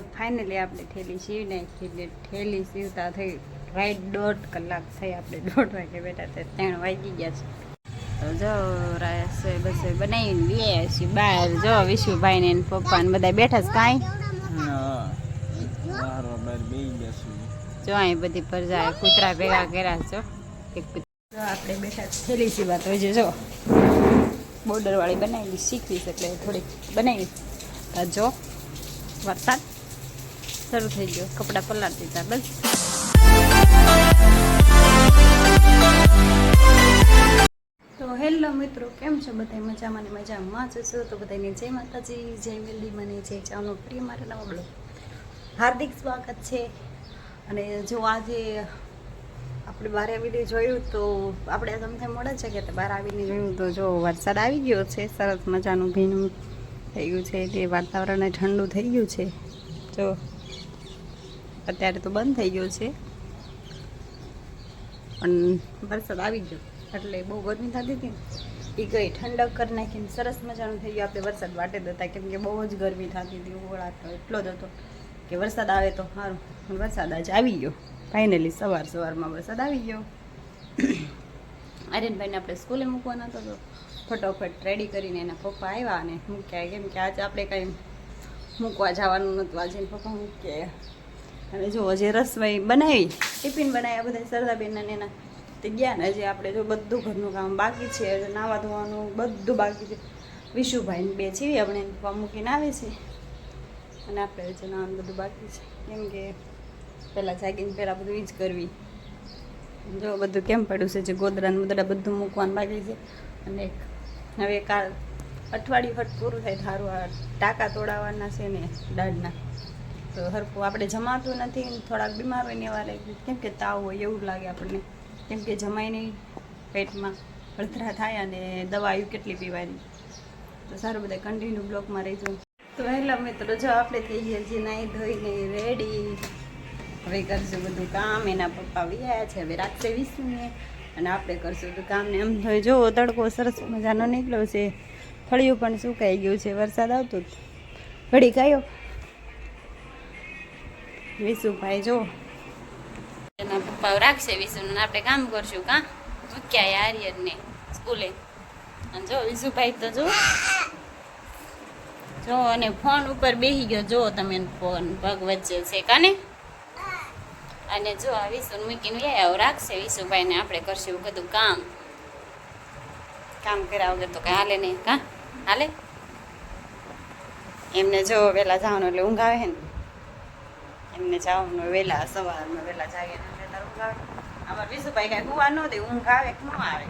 Finally આપણે થેલી સીવી નાખી એટલે થેલી સીવતા થઈ રાઈટ દોઢ કલાક થઈ આપણે દોઢ વાગે બેઠા તે ત્રણ વાગી ગયા છે. તો જો રસોઈ બસોઈ બનાવીને લઈ છીએ બહાર જો વિશુભાઈ ને પપ્પા ને બધા બેઠા છે કાંઈ. જો અહીં બધી પ્રજા કૂતરા ભેગા કર્યા છો જો. એક આપણે બેઠા થેલી સીવા તો જો બોર્ડર વાળી બનાવેલી શીખવીશ એટલે થોડીક બનાવી. જો વરસાદ. શરૂ થઈ ગયો. કપડાં પલાળી દીધા, બસ. તો હેલો મિત્રો, કેમ છો બધા મજામાં ને મજામાં જશો તો બધાને જય માતાજી, જય મેલડી મને, જય ચાનો પ્રિય મારા નવા બ્લોગ. હાર્દિક સ્વાગત છે. અને જો આજે આપણે બહાર આવીને જોયું તો આપણે તમને મળે છે કે બહાર આવીને જોયું તો જો વરસાદ આવી ગયો છે, સરસ મજાનું ભીનું થઈ ગયું છે, એટલે વાતાવરણ ઠંડુ થઈ ગયું છે. જો અત્યારે તો બંધ થઈ ગયો છે. પણ વરસાદ આવી ગયો. એટલે બહુ ગરમી થતી હતી ને. એ ગઈ ઠંડક કરી નાખીને સરસ મજાનું થઈ ગયું. આપણે વરસાદ વાટે જ હતા. કેમ કે બહુ જ ગરમી થતી હતી. ઉગળાટ એટલો જ હતો કે વરસાદ આવે તો સારું. પણ વરસાદ આજે આવી ગયો. ફાઇનલી સવાર સવારમાં વરસાદ આવી ગયો. આર્યનભાઈને આપણે સ્કૂલે મૂકવાના હતો તો ફટોફટ રેડી કરીને એના પપ્પા આવ્યા અને મૂક્યા. કેમ કે આજે આપણે કંઈ મૂકવા જવાનું નહોતું. આજે પપ્પા મૂક્યા. અને જો હજી રસોઈ બનાવી, ટિફિન બનાવ્યા બધા સરદાબેન અને એના તે ગયા ને હજી આપણે જો બધું ઘરનું કામ બાકી છે નાવા ધોવાનું બધું બાકી છે. વિશુભાઈને બે છીએ આપણે મૂકીને આવે છે. અને આપણે હજી નાવાનું બધું બાકી છે. કેમ કે પહેલાં જાગીને પહેલાં બધું એ કરવી. જો બધું કેમ પડ્યું છે, જે ગોદરા ને બધું મૂકવાનું બાકી છે. અને હવે કાલ અઠવાડિયું ફટ પૂરું થાય થારું આ ટાંકા તોડાવવાના છે ને દાળના. તો હરખું આપણે જમાતું નથી થોડાક બીમાર હોય ને એવા લાગે કેમ કે તાવ હોય એવું લાગે આપણને. કેમ કે જમાય નહીં પેટમાં અડધરા થાય અને દવાયું કેટલી પીવાની. તો સારું બધા કન્ટિન્યુ બ્લોકમાં રહીશું તો હેલો મિત્રો, જો આપણે થઈ ગયા છીએ નાહી ધોઈને રેડી હવે કરશું બધું કામ. એના પપ્પા વ્યાયા છે. હવે રાખશે વીસને અને આપણે કરશું બધું કામ ને. એમ થાય જો તડકો સરસ મજાનો નીકળ્યો છે. ફળિયું પણ સુકાઈ ગયું છે. વરસાદ આવતો જ. ઘડી કાયો. વિશુભાઈ, જો. એના પપ્પા રાખશે વિશુને આપણે કામ કરશું કાં? મૂક્યા આર્યનને સ્કૂલે. અને જો, વિશુભાઈ તો જો. જો, અને ફોન ઉપર બેસી ગયો. જો, તમે ફોન પગ વચ્ચે છે કાને? અને જો, આ વિશુન મૂકીને લઈ આવ્યા રાખશે વિશુભાઈને આપણે કરશું બધું કામ. કામ કર્યા વગર તો કાંઈ હાલે નહીં, કાં? હાલે? એમને જો, વહેલા જવાનું એટલે ઊંઘ આવે ને. એમને જવાનું વહેલા, સવારમાં વહેલા જાગે ને તારું આવે અમારે વિશુભાઈ કાંઈ ગુવા ન દે, ઊંઘ આવે કે ન આવે.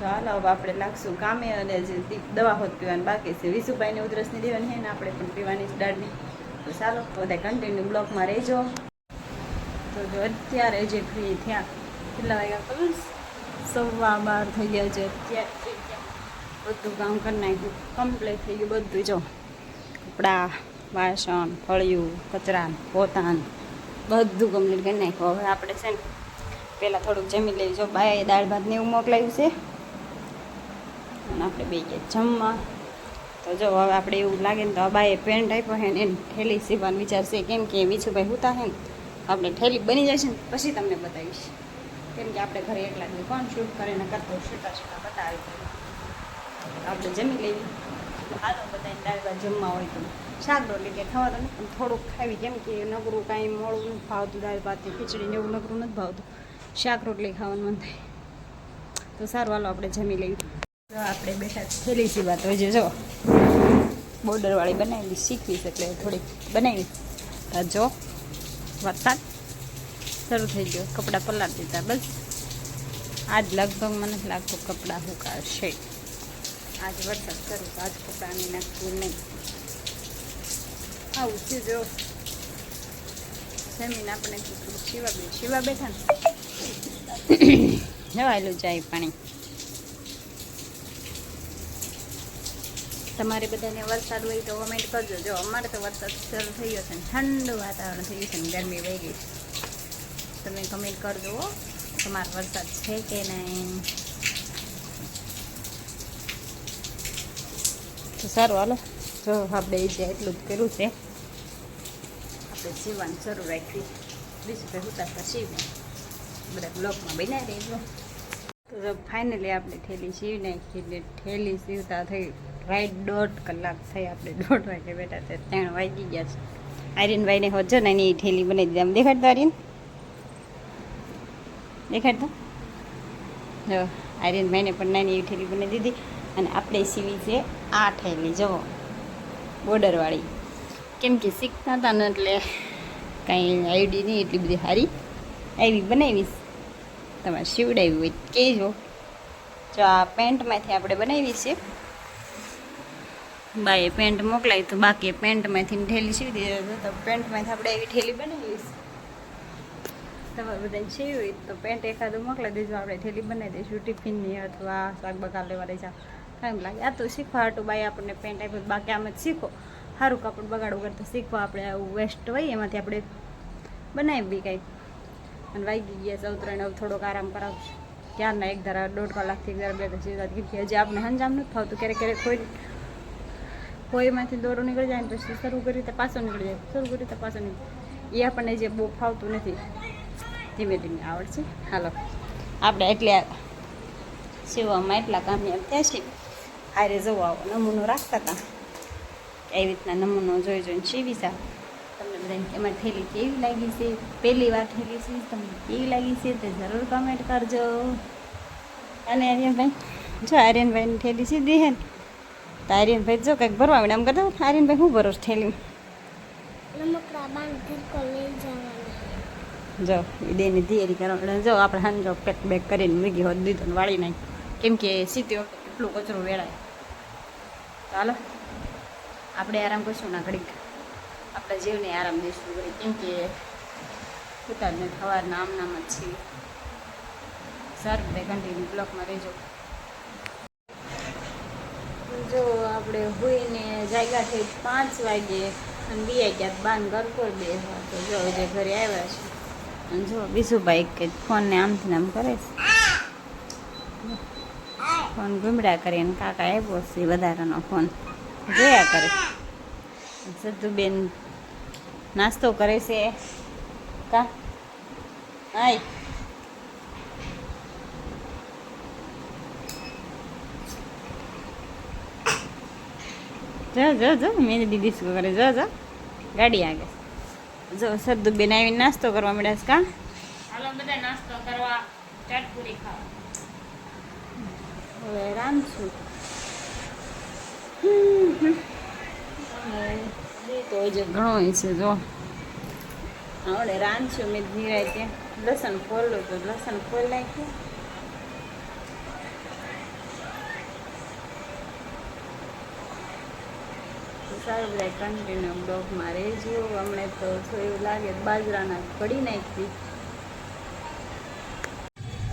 ચાલો હવે આપણે લાગશું કામે અને જે દવા હોત પીવાની બાકી છે. વિશુભાઈને ઉધરસની દેવાની છે ને આપણે પણ પીવાની દાળની. તો ચાલો બધા કન્ટિન્યુ બ્લોકમાં રહેજો. તો જો અત્યારે જે ફ્રી થયા. કેટલા વાગ્યા ખબર? સવા બાર થઈ ગયા છે અત્યારે. બધું કામ કરી નાખ્યું. કમ્પ્લીટ થઈ ગયું બધું, જો. કપડાં વાસણ, ફળિયું, કચરા, પોતાન, બધું કમ્પ્લીટ કરી નાખ્યું. હવે આપણે છે ને, પહેલાં થોડુંક જમી લઈએ. જો બાએ દાળ ભાત ને એવું મોકલાયું છે. અને આપણે બે ગયા જમવા. તો જો હવે આપણે એવું લાગે ને તો બાએ પેન્ટ આપ્યો હે ને, એને ઠેલી સીવવાનું વિચારશે. કેમ કે વિછુભાઈ હુતા હે ને, આપણે ઠેલી બની જશે ને, પછી તમને બતાવીશ. કેમ કે આપણે ઘરે એકલા કોણ શૂટ કરીને કરતો શૂટા શૂટા બતાવી આપણે જમી લેવી હાલો બધા દાળ ભાત જમવા હોય તો. શાક રોટલી કે ખાવાનું. પણ થોડુંક ખાવી કેમ કે નકરું કાંઈ મોડું નથી ભાવતું, દાળ ભાત કે ખીચડી ને એવું નકરું નથી ભાવતું. શાક, રોટલી ખાવાનું મન થાય. તો સારું, હાલો આપણે જમી લઈએ. આપણે બેઠા થેલી સીવા હોય જે. બોર્ડરવાળી બનાવેલી શીખવીશ એટલે થોડીક બનાવી. જો, વરસાદ શરૂ થઈ ગયો. કપડાં પલાળી દીધા, બસ. આજ લગભગ મને લાગતું કપડાં સુકાશે. આજ વરસાદ શરૂ આજ કપડાં નાખવું નહીં. આવું ઉછી જો જમીન આપણે શિવા બે શિવા બેઠા જવાયેલું જાય પાણી. તમારે બધાને વરસાદ હોય તો કમેન્ટ કરજો. જો અમારે તો વરસાદ શરૂ થઈ ગયો છે ઠંડુ વાતાવરણ થઈ ગયું છે ને ગરમી વહી ગઈ છે. તમે કમેન્ટ કરજો હો, તમારે વરસાદ છે કે નહીં? સારું હાલો. જો આપણે જે એટલું જ કર્યું છે. આપણે સીવવાનું શરૂ રાખી બીજું કંઈ ઉતારતા સીવી બધા બ્લોકમાં બનાવી રહેજો તો ફાઇનલી આપણે થેલી સીવી નાખી એટલે થેલી સીવતા થઈ રાઈટ દોઢ કલાક થઈ આપણે દોઢ વાગે બેઠા તે ત્રણ વાગી ગયા છે આર્યનભાઈને હોજો ને એની થેલી બનાવી દીધી આમ દેખાડતો આર્યન દેખાડતો જો આર્યનભાઈને પણ નાની એવી થેલી બનાવી દીધી અને આપણે સીવી છે આ થેલી જવો બોર્ડરવાળી કેમ કે શીખતા હતા ને એટલે કાંઈ આઈડી નહીં એટલી બધી સારી. આવી બનાવીશ. તમારે સીવડાવી હોય કહેજો. જો આ પેન્ટમાંથી આપણે બનાવી છે બાએ પેન્ટ મોકલાવી તો બાકી પેન્ટમાંથી ઠેલી સીવી દીધી તો પેન્ટમાંથી આપણે એવી ઠેલી બનાવીશ. તમારે બધાને સીવી હોય તો પેન્ટ એકાદું મોકલાવી દેજો. આપણે ઠેલી બનાવી દઈશું. ટિફિનની અથવા શાક બકાલ લેવા લઈ જાઓ. કાંઈ લાગે. આ તો શીખવા હતું બાઈ આપણને પેન્ટ આપ્યું બાકી આમ જ શીખો. સારું કાપડ બગાડવું કરતાં શીખવા આપણે આવું વેસ્ટ હોય, એમાંથી આપણે બનાવી બી કાંઈક અને વાગી ગયા સૌ ત્રણ, હવે થોડોક આરામ કરાવશું. ક્યારના એક ધારા દોઢ કલાકથી એક બે દસ દિવસ કેમ કે હજી આપણે હંજામ નથી ફાવતું. ક્યારેક ક્યારેક કોઈ કોઈમાંથી દોરો નીકળી જાય ને પછી શરૂ કરી તો પાછો નીકળી જાય. શરૂ કરી તો પાછો નીકળી એ આપણને જે બહુ ફાવતું નથી, ધીમે ધીમે આવડશે. હાલો. આપણે એટલે સીવવામાં એટલા કામયાબ થયા છે હારે જવું આવો. નમૂનો રાખતા હતા એવી રીતના નમૂનો જોઈ જોઈને શીવી સા તમને બધાને એમાં થેલી કેવી લાગી છે? પહેલી વાર થેલી છે તમને કેવી લાગી છે તે જરૂર કમેન્ટ કરજો. અને આર્યનભાઈ જો આર્યનભાઈની થેલી સીધી હે ને તો આર્યનભાઈ જો કંઈક ભરવા આમ કરતા આર્યનભાઈ શું ભરો થેલી જો દેની તૈયારી કરવા જો આપણે હાંજો પેક બેક કરીને મૂકી હોત દીધો વાળી નાખી. કેમ કે સીતી વખતે એટલું કચરો વેળાય ચાલો આપણે આરામ કરશું ના ઘડીક. આપણા જીવને આરામ દઈશું ઘડીક. કેમ કે પોતાને ખવારના નામ નામ જ છીએ. સારું બે કન્ટિન્યુ બ્લોકમાં રહેજો. જો આપણે હોઈને જાગ્યા થઈ પાંચ વાગે અને બે ગયા બાન ઘર પર બે તો જો જે ઘરે આવ્યા છે. અને જો બીજું બાઈક કે ફોનને આમથી આમ કરે છે. ફોન ગુમડા કરીને કાકા આવ્યો છે વધારાનો ફોન જોયા કરે. સદ્દુબેન નાસ્તો કરે છે. કા? હાય જો જો જો મેં દીદી શું કરે? જો જો. ગાડી આગે જો સદ્દુબેન આવીને નાસ્તો કરવા મળ્યા છે કા? હાલો બધા નાસ્તો કરવા ચાટપુરી ખાવા. હવે રાંધશું તો જે છે, જો. આવડે રાંધશું મેં ધીરાય ત્યાં. લસણ ખોલું તો લસણ ખોલી નાખ્યું. સારું બધા કન્ટિન્યુ બ્લોગમાં રહેજો. હમણાં તો થોડું લાગે તો બાજરાના કડી નાખી.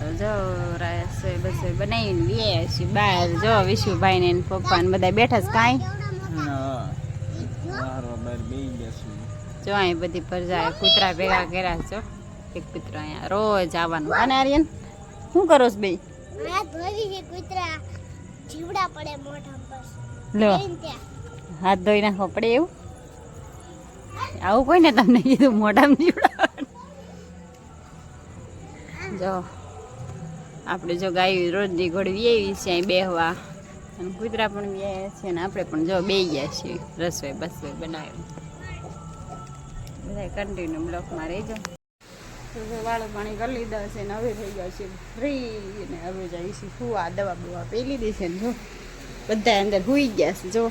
તો જો રસોઈ બસોઈ બનાવીને લઈ આવ્યા છીએ. બહાર જો વિશુભાઈ ને એના પપ્પા ને બધા બેઠા છે કાંઈ. જો અહીં બધી પ્રજા કૂતરા ભેગા કર્યા છો જો. એક કૂતરો અહીંયા રોજ આવવાનું અને આર્યન શું કરો છો બે લો. હાથ ધોઈ નાખો પડે એવું? આવું કોઈ ને તમને કીધું મોઢામાં જીવડા જો. આપણે જો ગાય રોજની ઘોડી આવી છે, અહીં બેહવા. અને કૂતરા પણ વ્યાયા છે અને આપણે પણ જો બે ગયા છીએ. રસોઈ બસોઈ બનાવી બધા કન્ટિન્યુ બ્લોકમાં રહેજો તો વાળો પાણી કરી લીધા છે ને હવે થઈ ગયા છે ફ્રી ને હવે જાય છે સુવા દવા બવા પી લીધી છે ને જો. બધા અંદર હુઈ ગયા છે, જો.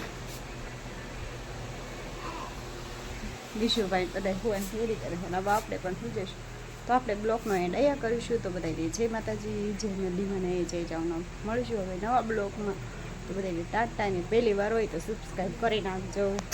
વિશુભાઈ બધા હુવાને પૂરી કરે છે આપણે પણ સુઈ તો આપણે બ્લોકનો એન્ડ અહીંયા કરીશું. તો બધાને જય માતાજી, જય નદીમાં ને જય જાવનો. મળીશું હવે નવા બ્લોકમાં. તો બધા ટાટાની પહેલી વાર હોય તો સબસ્ક્રાઈબ કરી નાખજો.